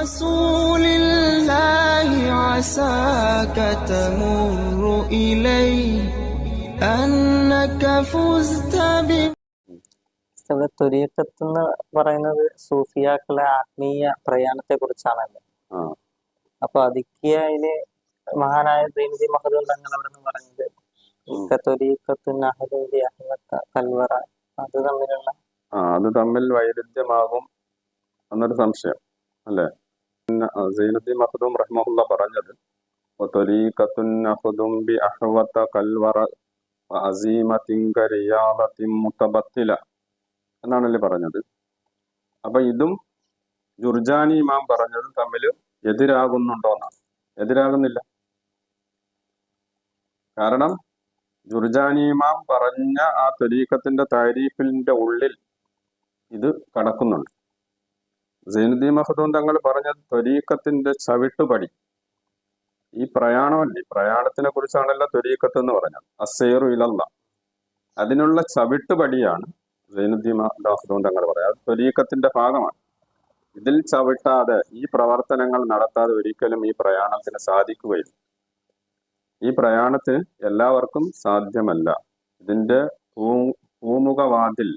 رسول الله عساك تمر إلي أنك فزت ب ഇവിടെ ത്വരീക്കത്ത് എന്ന് പറയുന്നത് സൂഫിയാക്കളെ ആത്മീയ പ്രയാണത്തെ കുറിച്ചാണല്ലോ ആ അപ്പൊ അതിക്ക് അതില് മഹാനായ ശ്രീമതി മഹദൂർ തങ്ങൾ അവിടെ നിന്ന് പറഞ്ഞത് ത്വരീക്കത്ത് നഹദൂരി അഹ്മത്ത കൽവറ അത് തമ്മിലുള്ള ആ അത് തമ്മിൽ വൈരുദ്ധ്യമാകും എന്നൊരു സംശയം അല്ലേ പിന്നെ ആ, സൈനുദ്ദീൻ മഹദൂം റഹ്മുല്ല പറഞ്ഞത് എന്നാണല്ലേ പറഞ്ഞത്? അപ്പൊ ഇതും ജുർജാനി ഇമാം പറഞ്ഞതും തമ്മിൽ എതിരാകുന്നുണ്ടോന്നാണ് എതിരാകുന്നില്ല. കാരണം ജുർജാനി ഇമാം പറഞ്ഞ ആ തൊലീഖത്തിന്റെ താരീഫിന്റെ ഉള്ളിൽ ഇത് കടക്കുന്നുണ്ട്. സൈനുദ്ദീൻ മഹദൂൻ തങ്ങൾ പറഞ്ഞ ത്വരീക്കത്തിന്റെ ചവിട്ടുപടി. ഈ പ്രയാണമല്ലേ? പ്രയാണത്തിനെ കുറിച്ചാണല്ലോ ത്വരീക്കത്ത് എന്ന് പറഞ്ഞത്. അസേറു ഇലല്ല. അതിനുള്ള ചവിട്ടുപടിയാണ് സൈനുദ്ദീൻ മഹദൂൻ തങ്ങൾ പറയുന്നത്. അത് ത്വരീക്കത്തിന്റെ ഭാഗമാണ്. ഇതിൽ ചവിട്ടാതെ ഈ പ്രവർത്തനങ്ങൾ നടത്താതെ ഒരിക്കലും ഈ പ്രയാണത്തിന് സാധിക്കുകയില്ല. ഈ പ്രയാണത്തിന് എല്ലാവർക്കും സാധ്യമല്ല. ഇതിന്റെ ഭൂ ഭൂമുഖവാതിൽ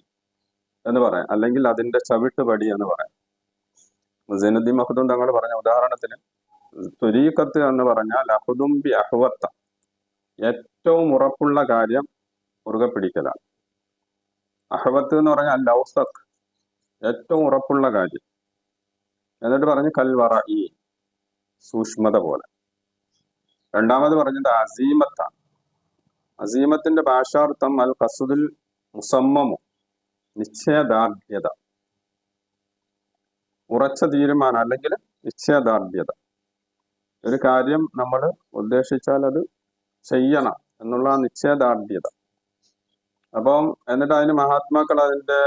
എന്ന് പറയാം. അല്ലെങ്കിൽ അതിന്റെ ചവിട്ടുപടി എന്ന് പറയാം. സൈനുദ്ദീൻ മഹദൂം തങ്ങൾ പറഞ്ഞ ഉദാഹരണത്തിന് തുരീക്കത്ത് എന്ന് പറഞ്ഞാൽ അഹുദുംബി അഹുവത്ത. ഏറ്റവും ഉറപ്പുള്ള കാര്യം മുറുകെ പിടിക്കലാണ്. അഹവത്ത് എന്ന് പറഞ്ഞാൽ ലൗസക് ഏറ്റവും ഉറപ്പുള്ള കാര്യം. എന്നിട്ട് പറഞ്ഞ് കൽവറ ഈ സൂക്ഷ്മത പോലെ. രണ്ടാമത് പറഞ്ഞത് അസീമത്താണ്. അസീമത്തിന്റെ ഭാഷാർത്ഥം അൽ കസുദുൽ മുസമ്മമു നിശ്ചയദാർഢ്യത. ഉറച്ച തീരുമാനം അല്ലെങ്കിൽ നിശ്ചയദാർഢ്യത. ഒരു കാര്യം നമ്മൾ ഉദ്ദേശിച്ചാൽ അത് ചെയ്യണം എന്നുള്ള നിശ്ചയദാർഢ്യത. അപ്പം എന്നിട്ട് അതിന് മഹാത്മാക്കൾ അതിന്റെ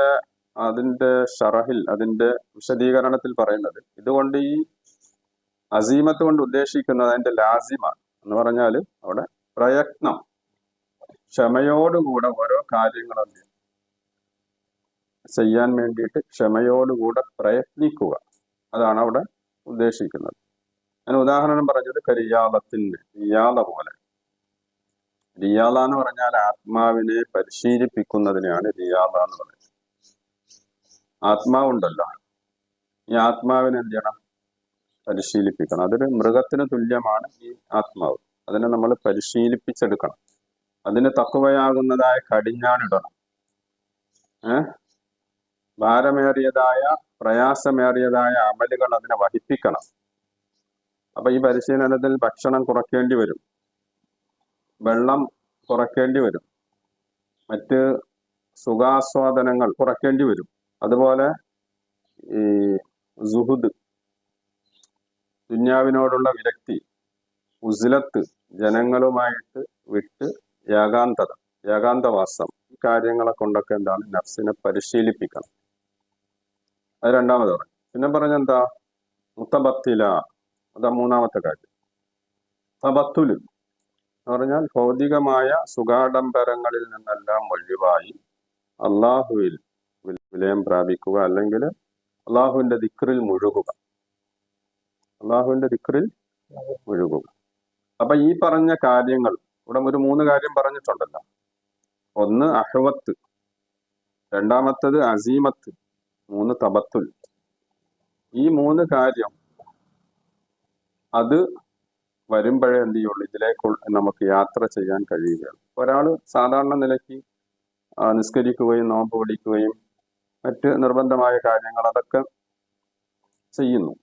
അതിന്റെ ഷറഹിൽ അതിന്റെ വിശദീകരണത്തിൽ പറയുന്നത് ഇതുകൊണ്ട് ഈ അസീമത്ത് കൊണ്ട് ഉദ്ദേശിക്കുന്നത് അതിന്റെ ലാസിമാണ് എന്ന് പറഞ്ഞാൽ അവിടെ പ്രയത്നം ക്ഷമയോടുകൂടെ ഓരോ കാര്യങ്ങളും ചെയ്യാൻ വേണ്ടിയിട്ട് ക്ഷമയോടുകൂടെ പ്രയത്നിക്കുക. അതാണ് അവിടെ ഉദ്ദേശിക്കുന്നത്. ഞാൻ ഉദാഹരണം പറഞ്ഞത് കരിയാളത്തിന് റിയാല പോലെ. റിയാല എന്ന് പറഞ്ഞാൽ ആത്മാവിനെ പരിശീലിപ്പിക്കുന്നതിനെയാണ് റിയാല എന്ന് പറയുന്നത്. ആത്മാവുണ്ടല്ലോ. ഈ ആത്മാവിനെ എന്ത് ചെയ്യണം? പരിശീലിപ്പിക്കണം. അതൊരു മൃഗത്തിന് തുല്യമാണ് ഈ ആത്മാവ്. അതിനെ നമ്മൾ പരിശീലിപ്പിച്ചെടുക്കണം. അതിന് തക്കവയാകുന്നതായ കടിഞ്ഞാണിടണം. ഏഹ് ഭാരമേറിയതായ പ്രയാസമേറിയതായ അമലുകൾ അതിനെ വഹിപ്പിക്കണം. അപ്പൊ ഈ പരിശീലനത്തിൽ ഭക്ഷണം കുറയ്ക്കേണ്ടി വരും. വെള്ളം കുറയ്ക്കേണ്ടി വരും. മറ്റ് സുഖാസ്വാദനങ്ങൾ കുറയ്ക്കേണ്ടി വരും. അതുപോലെ ഈ സുഹുദ് ദുന്യാവിനോടുള്ള വിരക്തി ഉസിലത്ത് ജനങ്ങളുമായിട്ട് വിട്ട് ഏകാന്തത ഏകാന്തവാസം ഈ കാര്യങ്ങളെ കൊണ്ടൊക്കെ എന്താണ് നഫ്സിനെ പരിശീലിപ്പിക്കണം. അത് രണ്ടാമത് പറഞ്ഞു പിന്നെ പറഞ്ഞെന്താ മുത്തബത്തില. അതാ മൂന്നാമത്തെ കാര്യം. തബത്തുലു എന്ന് പറഞ്ഞാൽ ഭൗതികമായ സുഖാഡംബരങ്ങളിൽ നിന്നെല്ലാം ഒഴിവായി അള്ളാഹുവിൽ വിൽ- വിലയം പ്രാപിക്കുക അല്ലെങ്കിൽ അള്ളാഹുവിന്റെ ദിക്റിൽ മുഴുകുക. അള്ളാഹുവിന്റെ ദിക്റിൽ മുഴുകുക. അപ്പൊ ഈ പറഞ്ഞ കാര്യങ്ങൾ ഇവിടെ ഒരു മൂന്ന് കാര്യം പറഞ്ഞിട്ടുണ്ടല്ലോ. ഒന്ന് അഹ്വത്ത് രണ്ടാമത്തത് അസീമത്ത്. മൂന്ന് തപത്തുൽ ഈ മൂന്ന് കാര്യം അത് വരുമ്പോഴേ എന്ത് ചെയ്യുള്ളൂ? ഇതിലേക്ക് നമുക്ക് യാത്ര ചെയ്യാൻ കഴിയുകയാണ് ഒരാൾ സാധാരണ നിലയ്ക്ക് നിസ്കരിക്കുകയും നോമ്പ് പിടിക്കുകയും മറ്റ് നിർബന്ധമായ കാര്യങ്ങൾ അതൊക്കെ ചെയ്യുന്നു.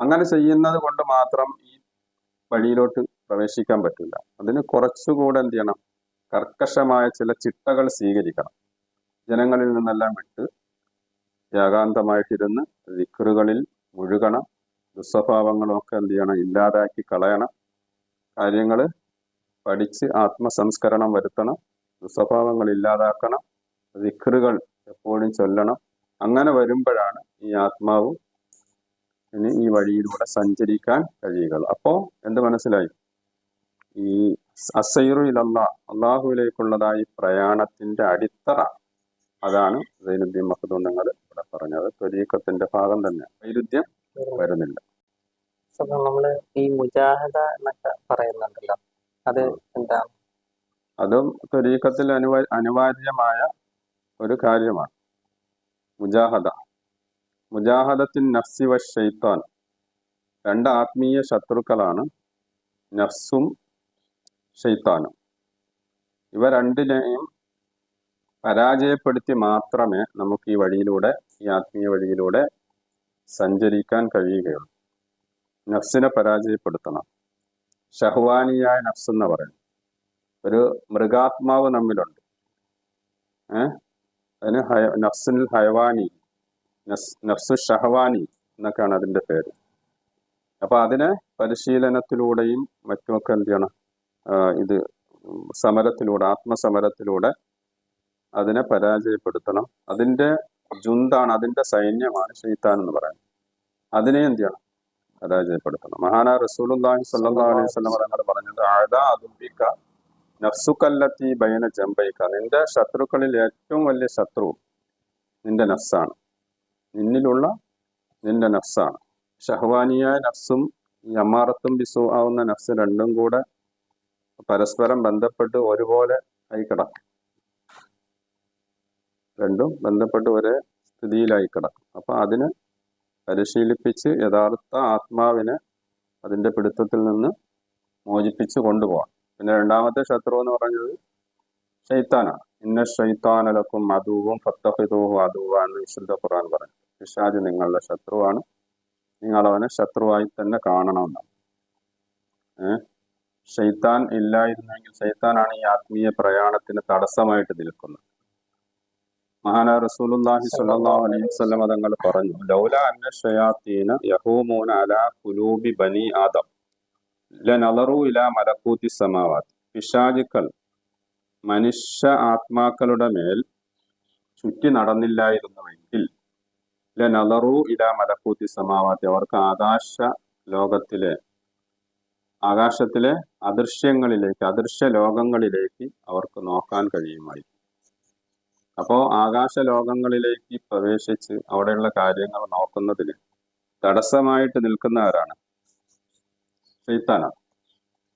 അങ്ങനെ ചെയ്യുന്നത് കൊണ്ട് മാത്രം ഈ വഴിയിലോട്ട് പ്രവേശിക്കാൻ പറ്റില്ല. അതിന് കുറച്ചുകൂടെ എന്ത് ചെയ്യണം? കർക്കശമായ ചില ചിട്ടകൾ സ്വീകരിക്കണം. ജനങ്ങളിൽ നിന്നെല്ലാം വിട്ട് ഏകാന്തമായിട്ടിരുന്ന് ദിക്കറുകളിൽ മുഴുകണം. ദുസ്വഭാവങ്ങളൊക്കെ എന്ത് ചെയ്യണം? ഇല്ലാതാക്കി കളയണം. കാര്യങ്ങൾ പഠിച്ച് ആത്മസംസ്കരണം വരുത്തണം. ദുസ്വഭാവങ്ങൾ ഇല്ലാതാക്കണം. ദിക്കറുകൾ എപ്പോഴും ചൊല്ലണം. അങ്ങനെ വരുമ്പോഴാണ് ഈ ആത്മാവ് ഇനി ഈ വഴിയിലൂടെ സഞ്ചരിക്കാൻ കഴിയുക. അപ്പോൾ എന്ത് മനസ്സിലായി? ഈ അസൈറു ഇലല്ല അള്ളാഹുവിലേക്കുള്ളതായി പ്രയാണത്തിന്റെ അടിത്തറ അതാണ് സൈനുദ്ദീൻ മഹദൂൺ നിങ്ങൾ ഇവിടെ പറഞ്ഞത്. ത്വരീക്കത്തിന്റെ ഭാഗം തന്നെ. വൈരുദ്ധ്യം വരുന്നില്ല. നമ്മൾ ഈ മുജാഹദ എന്നൊക്കെ പറയുന്നുണ്ടല്ലോ. അത് എന്താണ്? അതും ത്വരീക്കത്തിൽ അനുവാ അനിവാര്യമായ ഒരു കാര്യമാണ്. മുജാഹദ. മുജാഹദത്തിൻ നഫ്സി വ ഷെയ്ത്താൻ രണ്ട് ആത്മീയ ശത്രുക്കളാണ് നഫ്സും ഷെയ്ത്താനും ഇവ രണ്ടിനെയും പരാജയപ്പെടുത്തി മാത്രമേ നമുക്ക് ഈ വഴിയിലൂടെ ഈ ആത്മീയ വഴിയിലൂടെ സഞ്ചരിക്കാൻ കഴിയുകയുള്ളൂ. നഫ്സിനെ പരാജയപ്പെടുത്തണം. ഷഹ്വാനിയായ നഫ്സ് എന്ന് പറയും ഒരു മൃഗാത്മാവ് നമ്മിലുണ്ട്. ഏഹ് അതിന് ഹയ നഫ്സുൽ ഹയവാനി നഫ്സു ഷഹവാനി എന്നൊക്കെയാണ് അതിന്റെ പേര്. അപ്പൊ അതിനെ പരിശീലനത്തിലൂടെയും മറ്റുമൊക്കെ എന്ത് ചെയ്യണം? ഇത് സമരത്തിലൂടെ ആത്മസമരത്തിലൂടെ അതിനെ പരാജയപ്പെടുത്തണം. അതിന്റെ ജുന്താണ് അതിന്റെ സൈന്യമാണ് ഷെയ്ത്താൻ എന്ന് പറയുന്നത്. അതിനെ എന്ത് ചെയ്യണം? പരാജയപ്പെടുത്തണം. മഹാനാ റസൂലുള്ളാഹി സ്വല്ലല്ലാഹു അലൈഹി പറഞ്ഞത് ആദാ അതുബിക്ക നഫ്സുക്കല്ലത്തി ബൈന ജംബൈക്ക നിന്റെ ശത്രുക്കളിൽ ഏറ്റവും വലിയ ശത്രു നിന്റെ നഫ്സാണ്. നിന്നിലുള്ള നിന്റെ നഫ്സാണ്. ഷഹ്വാനിയായ നഫ്സും ഈ അമാറത്തും ബിസു ആവുന്ന നഫ്സ് രണ്ടും കൂടെ പരസ്പരം ബന്ധപ്പെട്ട് ഒരുപോലെ ആയി കിടക്കും. രണ്ടും ബന്ധപ്പെട്ട് ഒരേ സ്ഥിതിയിലായി കിടക്കും അപ്പൊ അതിനെ പരിശീലിപ്പിച്ച് യഥാർത്ഥ ആത്മാവിനെ അതിന്റെ പിടുത്തത്തിൽ നിന്ന് മോചിപ്പിച്ച് കൊണ്ടുപോകാം പിന്നെ രണ്ടാമത്തെ ശത്രു എന്ന് പറഞ്ഞത് ഷെയ്ത്താനാണ് ഇന്ന ഷെയ്ത്താനലക്കും അതുവും ഫത്തഹിദൂഹു എന്ന് വിശുദ്ധ ഖുറാൻ പറഞ്ഞു പിശാജ് നിങ്ങളുടെ ശത്രുവാണ്. നിങ്ങൾ അവനെ ശത്രുവായി തന്നെ കാണണമെന്നാണ്. ഏഹ് ഷെയ്ത്താൻ ഇല്ലായിരുന്നെങ്കിൽ ഷെയ്ത്താനാണ് ഈ ആത്മീയ പ്രയാണത്തിന് തടസ്സമായിട്ട് നിൽക്കുന്നത്. മഹാനാ റസൂലുള്ളാഹി സ്വല്ലല്ലാഹു അലൈഹി വസല്ലം തങ്ങൾ പറഞ്ഞു ലൗല അന്ന ഷയാത്തീന യഹൂമൂന അലാ കുലൂബി ബനി ആദം ലനലറു ഇലാ മലക്കൂത്തി സമാവാത്ത്. പിശാചുക്കൾ മനുഷ്യ ആത്മാക്കളുടെ മേൽ ചുറ്റി നടന്നില്ലായിരുന്നുവെങ്കിൽ ലനലറു ഇലാ മലക്കൂത്തി സമാവാത്തി അവർക്ക് ആകാശ ലോകത്തിലെ ആകാശത്തിലെ അദൃശ്യങ്ങളിലേക്ക് അദൃശ്യ ലോകങ്ങളിലേക്ക് അവർക്ക് നോക്കാൻ കഴിയുമായി അപ്പോ ആകാശ ലോകങ്ങളിലേക്ക് പ്രവേശിച്ച് അവിടെയുള്ള കാര്യങ്ങൾ നോക്കുന്നതിന് തടസ്സമായിട്ട് നിൽക്കുന്നവരാണ് ശൈത്താനാണ്.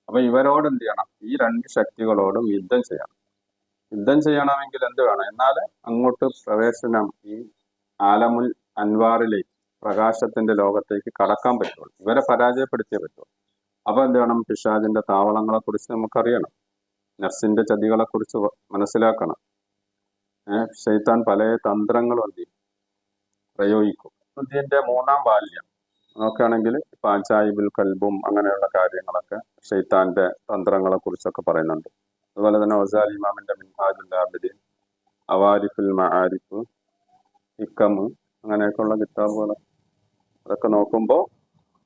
അപ്പൊ ഇവരോട് എന്ത് ചെയ്യണം? ഈ രണ്ട് ശക്തികളോടും യുദ്ധം ചെയ്യണം. യുദ്ധം ചെയ്യണമെങ്കിൽ എന്ത് വേണം? എന്നാൽ അങ്ങോട്ട് പ്രവേശനം ഈ ആലമുൽ അൻവാറിലേക്ക് പ്രകാശത്തിന്റെ ലോകത്തേക്ക് കടക്കാൻ പറ്റുള്ളൂ. ഇവരെ പരാജയപ്പെടുത്തിയേ പറ്റുള്ളൂ. അപ്പൊ എന്ത് വേണം? പിശാജിന്റെ താവളങ്ങളെ കുറിച്ച് നമുക്കറിയണം. നഫ്സിന്റെ ചതികളെ കുറിച്ച് മനസ്സിലാക്കണം. ഷെയ്ത്താൻ പല തന്ത്രങ്ങളും എന്ത് ചെയ്യും പ്രയോഗിക്കും. ഇതിന്റെ മൂന്നാം ബാല്യം. നോക്കുകയാണെങ്കിൽ ഇപ്പൊ അജായിബുൽ കൽബും അങ്ങനെയുള്ള കാര്യങ്ങളൊക്കെ ഷെയ്ത്താന്റെ തന്ത്രങ്ങളെ കുറിച്ചൊക്കെ പറയുന്നുണ്ട്. അതുപോലെ തന്നെ ഒസാൽ ഇമാമിന്റെ മിൻഹാജുൽ ആബിദീൻ അവാരിഫുൽ മഹാരിഫ് ഇക്കമ് അങ്ങനെയൊക്കെയുള്ള കിതാബുകൾ അതൊക്കെ നോക്കുമ്പോൾ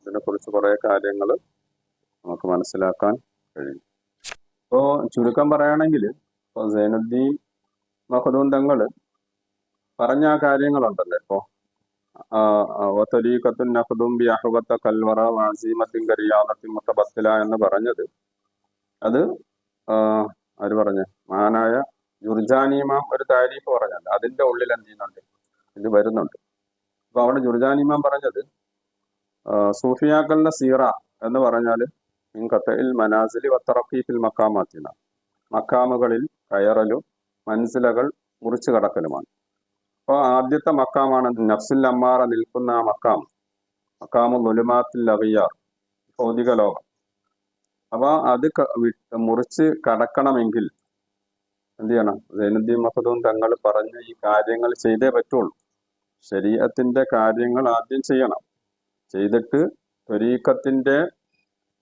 ഇതിനെക്കുറിച്ച് കുറേ കാര്യങ്ങൾ നമുക്ക് മനസ്സിലാക്കാൻ കഴിയും. ഇപ്പോൾ ചുരുക്കം പറയുകയാണെങ്കിൽ ഇപ്പോൾ സൈനുദ്ദീൻ മഹദൂൻ തങ്ങൾ പറഞ്ഞ കാര്യങ്ങളുണ്ടല്ലോ ഇപ്പോ. വത്തലീഖത്തുൻ നഖദും ബി അഹ്വത്ത കൽവറ വാസീമത്തിൻ കരിയാദത്തിൻ മുത്തബത്തില എന്ന് പറഞ്ഞത് അത് ആര് പറഞ്ഞു? മഹാനായ ജുർജാനിമാം ഒരു താരീഫ് പറഞ്ഞല്ലോ. അതിന്റെ ഉള്ളിൽ എന്ത് ചെയ്യുന്നുണ്ട്? ഇത് വരുന്നുണ്ട്. അപ്പൊ അവിടെ ജുർജാനിമാം പറഞ്ഞത് സൂഫിയാക്കളുടെ സീറ എന്ന് പറഞ്ഞാൽ ഖത്തഇൽ മനാസിലി വത്തറഫീഫിൽ മക്കാമാത്തിന മക്കാമുകളിൽ കയറലും മനസ്സിലകൾ മുറിച്ചു കടക്കലുമാണ്. അപ്പോൾ ആദ്യത്തെ മക്കാമാണ് നഫ്സിൽ അമ്മാറ നിൽക്കുന്ന ആ മക്കാം. മക്കാമു നുലുമാത്തിൽ അവിയാർ ഭൗതിക ലോകം. അപ്പൊ അത് മുറിച്ച് കടക്കണമെങ്കിൽ എന്ത് ചെയ്യണം? സൈനുദ്ദീൻ മഹദും തങ്ങൾ പറഞ്ഞ ഈ കാര്യങ്ങൾ ചെയ്തേ പറ്റുള്ളൂ. ശരീരത്തിന്റെ കാര്യങ്ങൾ ആദ്യം ചെയ്യണം. ചെയ്തിട്ട് ത്വരീക്കത്തിന്റെ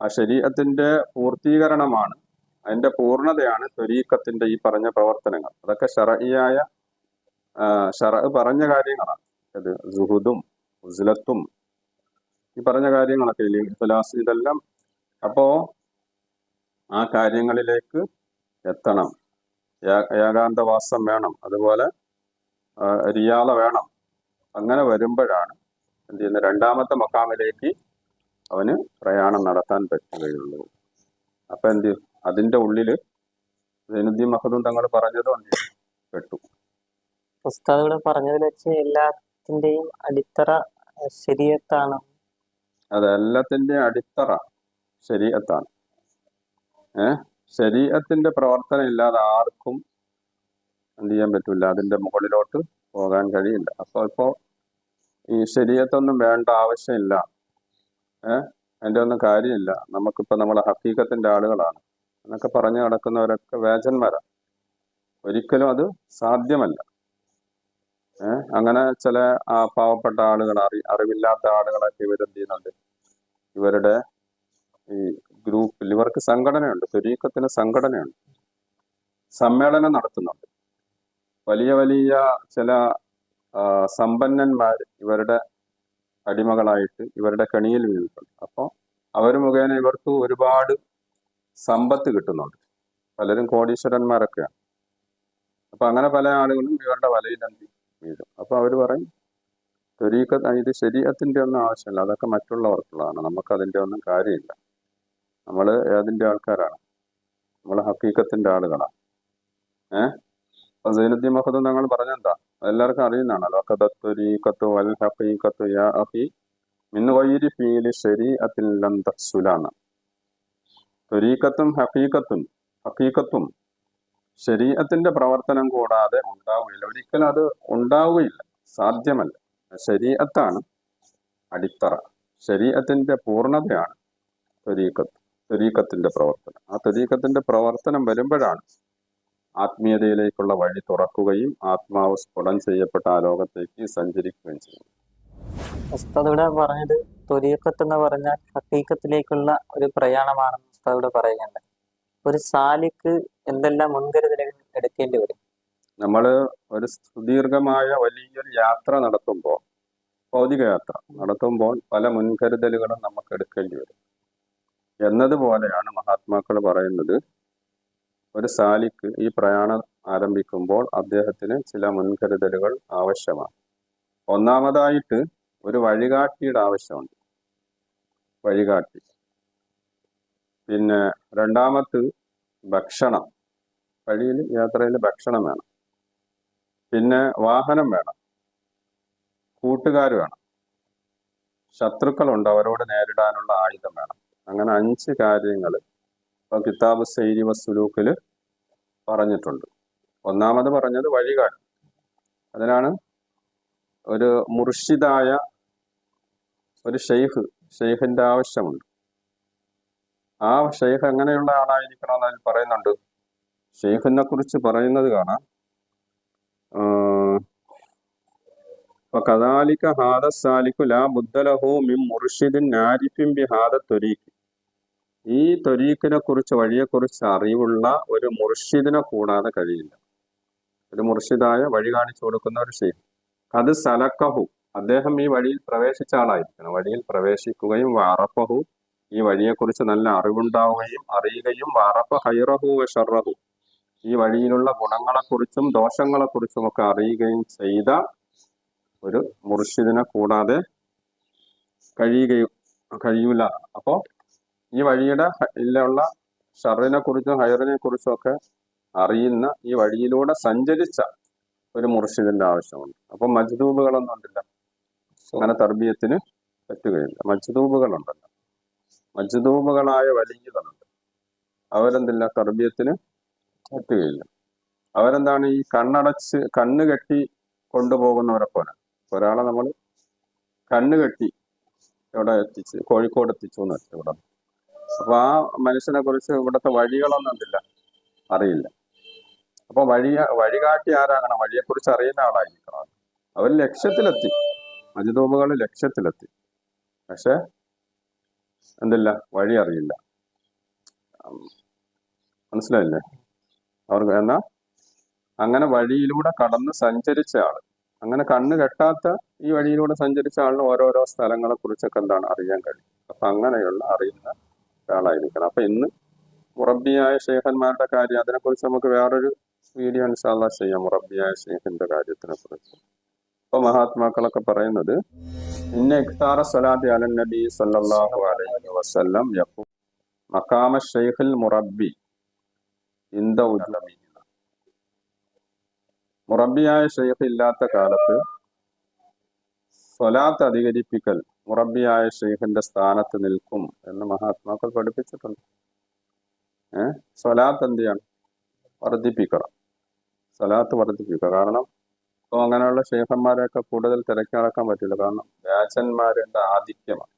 ആ ശരീരത്തിന്റെ പൂർത്തീകരണമാണ് അതിന്റെ പൂർണതയാണ് ത്വരീക്കത്തിന്റെ ഈ പറഞ്ഞ പ്രവർത്തനങ്ങൾ. അതൊക്കെ ഷറയിയായ ഷറ പറഞ്ഞ കാര്യങ്ങളാണ്. അത് ജുഹുദും ഉസ്ലത്തും ഈ പറഞ്ഞ കാര്യങ്ങളൊക്കെ ഇല്ലേ? ഇതെല്ലാം. അപ്പോ ആ കാര്യങ്ങളിലേക്ക് എത്തണം. ഏകാന്തവാസം വേണം. അതുപോലെ റിയാല വേണം. അങ്ങനെ വരുമ്പോഴാണ് എന്ത് ചെയ്യുന്ന രണ്ടാമത്തെ മക്കാമിലേക്ക് അവന് പ്രയാണം നടത്താൻ പറ്റുകയുള്ളൂ. അപ്പൊ എന്ത് അതിന്റെ ഉള്ളിൽ സൈനുദ്ദീൻ മഹദൂം തങ്ങൾ പറഞ്ഞതും എന്ത് ചെയ്യും? പെട്ടു ഉസ്താദ് ഇവിടെ പറഞ്ഞതിൽ വെച്ച് എല്ലാത്തിന്റെയും അടിത്തറ ശരിയത്താണ് അതെ എല്ലാത്തിന്റെ അടിത്തറ ശരീഅത്താണ് ഏ? പ്രവർത്തനം ഇല്ലാതെ ആർക്കും എന്ത് ചെയ്യാൻ പറ്റില്ല അതിന്റെ മുകളിലോട്ട് പോകാൻ കഴിയില്ല. അപ്പോൾ ഇപ്പോ ഈ ശരീരത്തൊന്നും വേണ്ട ആവശ്യമില്ല. ഏഹ് അതിന്റെ ഒന്നും കാര്യമില്ല. നമുക്കിപ്പോൾ നമ്മളെ ഹക്കീക്കത്തിന്റെ ആളുകളാണ്. എന്നൊക്കെ പറഞ്ഞു നടക്കുന്നവരൊക്കെ വേജന്മാരാണ് ഒരിക്കലും അത് സാധ്യമല്ല. അങ്ങനെ ചില ആ പാവപ്പെട്ട ആളുകൾ അറി അറിവില്ലാത്ത ആളുകളൊക്കെ ഇവരെന്ത് ചെയ്യുന്നുണ്ട്? ഇവരുടെ ഈ ഗ്രൂപ്പിൽ ഇവർക്ക് സംഘടനയുണ്ട് തുരീക്കത്തിന് സംഘടനയുണ്ട്. സമ്മേളനം നടത്തുന്നുണ്ട്. വലിയ വലിയ ചില സമ്പന്നന്മാർ ഇവരുടെ അടിമകളായിട്ട് ഇവരുടെ കെണിയിൽ വീണിട്ടുണ്ട്. അപ്പോൾ അവർ മുഖേന ഇവർക്ക് ഒരുപാട് സമ്പത്ത് കിട്ടുന്നുണ്ട്. പലരും കോടീശ്വരന്മാരൊക്കെയാണ് അപ്പൊ അങ്ങനെ പല ആളുകളും ഇവരുടെ വലയിൽ എന്ത് വീഴും. അപ്പൊ അവർ പറയും തൊരീക്ക ഇത് ശരീരത്തിന്റെ ഒന്നും ആവശ്യമില്ല. അതൊക്കെ മറ്റുള്ളവർക്കുള്ളതാണ്. നമുക്ക് അതിന്റെ ഒന്നും കാര്യമില്ല. നമ്മൾ ഏതിന്റെ ആൾക്കാരാണ്. നമ്മൾ ഹക്കീക്കത്തിന്റെ ആളുകളാണ് ഏഹ് അപ്പൊ സൈനുദ്ദീൻ മഹദ് ഞങ്ങൾ പറഞ്ഞെന്താ? എല്ലാവർക്കും അറിയുന്നതാണല്ലോ. കഥത്തൊരീക്കത്തു വൽ ഹക്കീക്കത്തു യാ അഖി മിന്നു വൈരി ഫീലി ശരീരത്തിൽ ലം തഹ്സുലാണ് ത്വരീക്കത്തും ഹഖീഖത്തും ഹഖീഖത്തും. ശരീരത്തിന്റെ പ്രവർത്തനം കൂടാതെ ഉണ്ടാവുകയില്ല. ഒരിക്കലും അത് ഉണ്ടാവുകയില്ല. സാധ്യമല്ല. ശരീരത്താണ് അടിത്തറ. ശരീരത്തിന്റെ പൂർണതയാണ് ത്വരീക്കത്ത് ത്വരീക്കത്തിന്റെ പ്രവർത്തനം. ആ ത്വരീക്കത്തിന്റെ പ്രവർത്തനം വരുമ്പോഴാണ് ആത്മീയതയിലേക്കുള്ള വഴി തുറക്കുകയും ആത്മാവ് സ്ഫുടം ചെയ്യപ്പെട്ട ആ ലോകത്തേക്ക് സഞ്ചരിക്കുകയും ചെയ്യും പറഞ്ഞത് ത്വരീഖത്ത് എന്ന് പറഞ്ഞാൽ ഹക്കീക്കത്തിലേക്കുള്ള ഒരു പ്രയാണമാണെന്ന് ഉസ്താദ് ഇവിടെ പറയുന്നുണ്ട്. ഒരു സാലിക്ക് എന്തെല്ലാം മുൻകരുതലുകൾ എടുക്കേണ്ടി വരും? നമ്മൾ ഒരു സുദീർഘമായ വലിയൊരു യാത്ര നടത്തുമ്പോൾ ഭൗതിക യാത്ര നടത്തുമ്പോൾ പല മുൻകരുതലുകളും നമുക്ക് എടുക്കേണ്ടി വരും. എന്നതുപോലെയാണ് മഹാത്മാക്കൾ പറയുന്നത് ഒരു സാലിക്ക് ഈ പ്രയാണം ആരംഭിക്കുമ്പോൾ അദ്ദേഹത്തിന് ചില മുൻകരുതലുകൾ ആവശ്യമാണ്. ഒന്നാമതായിട്ട് ഒരു വഴികാട്ടിയുടെ ആവശ്യമുണ്ട്. വഴികാട്ടി. പിന്നെ രണ്ടാമത് ഭക്ഷണം. വഴിയിൽ യാത്രയിൽ ഭക്ഷണം വേണം. പിന്നെ വാഹനം വേണം. കൂട്ടുകാർ വേണം. ശത്രുക്കളുണ്ട് അവരോട് നേരിടാനുള്ള ആയുധം വേണം. അങ്ങനെ അഞ്ച് കാര്യങ്ങൾ ഇപ്പോൾ കിതാബ് സൈരി വസുലൂക്കിൽ പറഞ്ഞിട്ടുണ്ട്. ഒന്നാമത് പറഞ്ഞത് വഴികാട് അതിനാണ് ഒരു മുർഷിദായ ഒരു ഷെയ്ഖ് ഷെയ്ഖിന്റെ ആവശ്യമുണ്ട്. ആ ഷെയ്ഖ് എങ്ങനെയുള്ള ആളായിരിക്കണമെന്ന് അതിൽ പറയുന്നുണ്ട്. ഷെയ്ഖിനെ കുറിച്ച് പറയുന്നത് കാണാം. കദാലിക ഹാദ സാലിക്കു മുർഷിദിൻ ബി ഹാദ ഈ കുറിച്ച് അറിവുള്ള ഒരു മുർഷിദിനെ കൂടാതെ കഴിയില്ല. ഒരു മുർഷിദായ വഴി കാണിച്ചു കൊടുക്കുന്ന ഒരു ഷെയ്ഖ്. അത് സലക്കഹു. അദ്ദേഹം ഈ വഴിയിൽ പ്രവേശിച്ച ആളായിരിക്കണം. വഴിയിൽ പ്രവേശിക്കുകയും വാറഫഹു ഈ വഴിയെക്കുറിച്ച് നല്ല അറിവുണ്ടാവുകയും അറിയുകയും വറപ്പ് ഹൈറഹു ഷറഹു ഈ വഴിയിലുള്ള ഗുണങ്ങളെക്കുറിച്ചും ദോഷങ്ങളെക്കുറിച്ചും ഒക്കെ അറിയുകയും ചെയ്ത ഒരു മുർഷിദിനെ കൂടാതെ കഴിയുകയും കഴിയൂല. അപ്പോൾ ഈ വഴിയുടെ ഇല്ലുള്ള ഷറിനെ കുറിച്ചും ഹൈറിനെ കുറിച്ചും ഒക്കെ അറിയുന്ന ഈ വഴിയിലൂടെ സഞ്ചരിച്ച ഒരു മുർഷിദിന്റെ ആവശ്യമുണ്ട്. അപ്പൊ മജ്ദൂബുകളൊന്നും ഉണ്ടല്ല. അങ്ങനെ തർബീയത്തിന് പറ്റുകയില്ല. മജ്ദൂബുകളുണ്ടല്ലോ. മജ്ദൂബുകളായ വലിയകളുണ്ട് അവരെന്തില്ല തർബീയത്തിന് എത്തുകയില്ല അവരെന്താണ് ഈ കണ്ണടച്ച് കണ്ണ് കെട്ടി കൊണ്ടുപോകുന്നവരെ പോലെ. ഒരാളെ നമ്മൾ കണ്ണ് കെട്ടി ഇവിടെ എത്തിച്ച് കോഴിക്കോട് എത്തിച്ചു എന്ന് വെച്ചു ഇവിടെ. അപ്പൊ ആ മനുഷ്യനെ കുറിച്ച് ഇവിടുത്തെ വഴികളൊന്നും എന്തില്ല അറിയില്ല. അപ്പൊ വഴി വഴികാട്ടി ആരാകണം? വഴിയെക്കുറിച്ച് അറിയുന്ന ആളായിരിക്കണം. അവർ ലക്ഷ്യത്തിലെത്തി. മജിദൂബുകൾ ലക്ഷ്യത്തിലെത്തി. പക്ഷെ എന്തില്ല വഴി അറിയില്ല. മനസ്സിലായില്ലേ? അവർക്ക് എന്നാ? അങ്ങനെ വഴിയിലൂടെ കടന്ന് സഞ്ചരിച്ച ആൾ അങ്ങനെ കണ്ണ് കെട്ടാത്ത ഈ വഴിയിലൂടെ സഞ്ചരിച്ച ആളിന് ഓരോരോ സ്ഥലങ്ങളെ കുറിച്ചൊക്കെ എന്താണ് അറിയാൻ കഴിയും അപ്പൊ അങ്ങനെയുള്ള അറിയുന്ന ഒരാളായിരിക്കണം. അപ്പൊ ഇന്ന് മുറബിയായ ഷേഖന്മാരുടെ കാര്യം അതിനെക്കുറിച്ച് നമുക്ക് വേറൊരു വീഡിയോ ഇൻഷാല്ല ചെയ്യാം. മുറബിയായ ഷേഖിന്റെ കാര്യത്തിനെ കുറിച്ച് അപ്പൊ മഹാത്മാക്കളൊക്കെ പറയുന്നത് അലൈഹി വസല്ലം മുറബ്ബി മുറബിയായ ഷെയ്ഖ് ഇല്ലാത്ത കാലത്ത് സ്വലാത്ത് അധികരിപ്പിക്കൽ മുറബിയായ ഷെയ്ഖിന്റെ സ്ഥാനത്ത് നിൽക്കും എന്ന് മഹാത്മാക്കൾ പഠിപ്പിച്ചിട്ടുണ്ട്. ഏഹ് സ്വലാത്ത് എന്ത് ചെയ്യണം വർദ്ധിപ്പിക്കണം. സ്വലാത്ത് വർദ്ധിപ്പിക്കുക. കാരണം ഇപ്പോൾ അങ്ങനെയുള്ള ഷെയ്ഖന്മാരെയൊക്കെ കൂടുതൽ തിരക്കി നടക്കാൻ പറ്റില്ല. കാരണം വ്യാജന്മാരുടെ ആധിക്യമാണ്.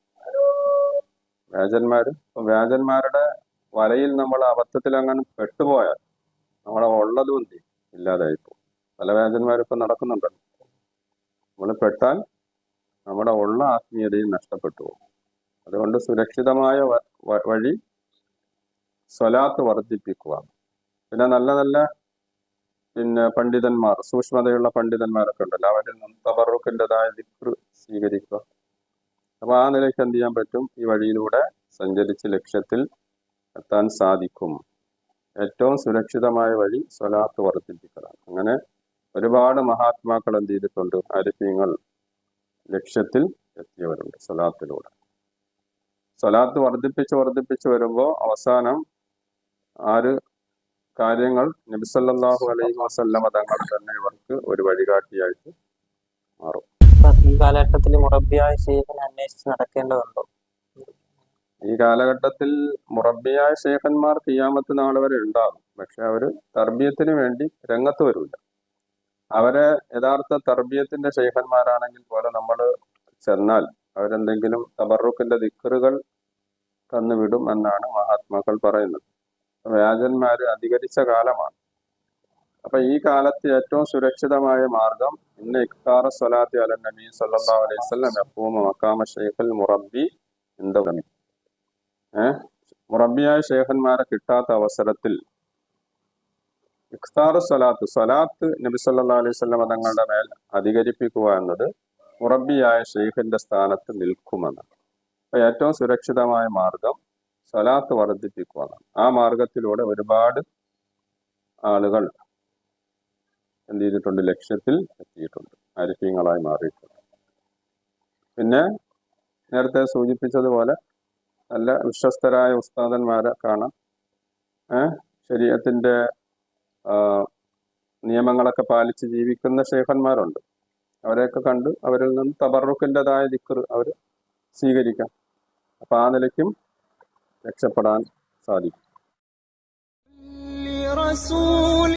വ്യാജന്മാര് വ്യാജന്മാരുടെ വലയിൽ നമ്മൾ അബദ്ധത്തിൽ അങ്ങനെ പെട്ടുപോയാൽ നമ്മളെ ഉള്ളതും എന്ത് ചെയ്യും? ഇല്ലാതായി പോകും. പല വ്യാജന്മാരും ഇപ്പൊ നടക്കുന്നുണ്ടല്ലോ നമ്മൾ പെട്ടാൽ നമ്മുടെ ഉള്ള ആത്മീയതയും നഷ്ടപ്പെട്ടു പോകും. അതുകൊണ്ട് സുരക്ഷിതമായ വഴി സ്വലാത്ത് വർദ്ധിപ്പിക്കുക. പിന്നെ നല്ല നല്ല പിന്നെ പണ്ഡിതന്മാർ സൂക്ഷ്മതയുള്ള പണ്ഡിതന്മാരൊക്കെ ഉണ്ടല്ലോ. അവരിൽ നിന്ന് തബറുക്കിന്റെതായ ദിക്ർ സ്വീകരിക്കുക. അപ്പൊ ആ നിലയ്ക്ക് എന്ത് ചെയ്യാൻ പറ്റും? ഈ വഴിയിലൂടെ സഞ്ചരിച്ച് ലക്ഷ്യത്തിൽ എത്താൻ സാധിക്കും. ഏറ്റവും സുരക്ഷിതമായ വഴി സ്വലാത്ത് വർദ്ധിപ്പിക്കലാണ്. അങ്ങനെ ഒരുപാട് മഹാത്മാക്കൾ എന്ത് ചെയ്തിട്ടുണ്ട്? അരിഫീങ്ങൾ ലക്ഷ്യത്തിൽ എത്തിയവരുണ്ട് സ്വലാത്തിലൂടെ. സ്വലാത്ത് വർദ്ധിപ്പിച്ച് വർദ്ധിപ്പിച്ച് വരുമ്പോൾ അവസാനം ആര് കാര്യങ്ങൾ നബിസല്ലാഹു അലൈഹി വസല്ലമ തങ്ങൾ തന്നെ ഇവർക്ക് ഒരു വഴികാട്ടിയായിട്ട് മാറും. ഈ കാലഘട്ടത്തിൽ മുറബിയായ ശേഖൻ അന്വേഷിച്ച് നടക്കേണ്ടതുണ്ടോ? ഈ കാലഘട്ടത്തിൽ മുറബിയായ ശേഖന്മാർ കിയാമത്ത് നാൾ വരെ ഉണ്ടാകും. പക്ഷെ അവർ തർബീയത്തിന് വേണ്ടി രംഗത്ത് വരില്ല അവരെ യഥാർത്ഥ തർബീയത്തിന്റെ ശേഖന്മാരാണെങ്കിൽ പോലെ നമ്മൾ ചെന്നാൽ അവരെന്തെങ്കിലും തബറുക്കിന്റെ ദിക്കറുകൾ തന്നുവിടും എന്നാണ് മഹാത്മാക്കൾ പറയുന്നത്. വ്യാജന്മാര് അധികരിച്ച കാലമാണ്. അപ്പൊ ഈ കാലത്ത് ഏറ്റവും സുരക്ഷിതമായ മാർഗം ഇന്ന് ഇഖ്താർ സ്വലാത്തി അല നബി സല്ലാ അലൈഹി വസല്ലം മക്കാമ മഖാമ മുറബി എന്താ ഏഹ് മുറബിയായ ഷെയ്ഖന്മാരെ കിട്ടാത്ത അവസരത്തിൽ ഇഖ്താർ സ്വലാത്ത് സ്വലാത്ത് നബി സല്ലാ അലൈഹി വസല്ലം തങ്ങളുടെ മേൽ അധികരിപ്പിക്കുക എന്നത് മുറബിയായ ഷെയ്ഖിന്റെ സ്ഥാനത്ത് നിൽക്കുമെന്നാണ്. ഏറ്റവും സുരക്ഷിതമായ മാർഗം സ്വലാത്ത് വർദ്ധിപ്പിക്കുക ആ മാർഗത്തിലൂടെ ഒരുപാട് ആളുകൾ എന്ത് ചെയ്തിട്ടുണ്ട്? ലക്ഷ്യത്തിൽ എത്തിയിട്ടുണ്ട്. അരിഫീങ്ങളായി മാറിയിട്ടുണ്ട്. പിന്നെ നേരത്തെ സൂചിപ്പിച്ചതുപോലെ നല്ല വിശ്വസ്തരായ ഉസ്താദന്മാരെ കാണാം. ശരീരത്തിന്റെ നിയമങ്ങളൊക്കെ പാലിച്ച് ജീവിക്കുന്ന ഷേഖന്മാരുണ്ട് അവരെയൊക്കെ കണ്ട് അവരിൽ നിന്ന് തബറുക്കിന്റെതായ ദിക്കർ അവർ സ്വീകരിക്കാം. അപ്പം ആ നിലയ്ക്കും രക്ഷപ്പെടാൻ സാധിക്കും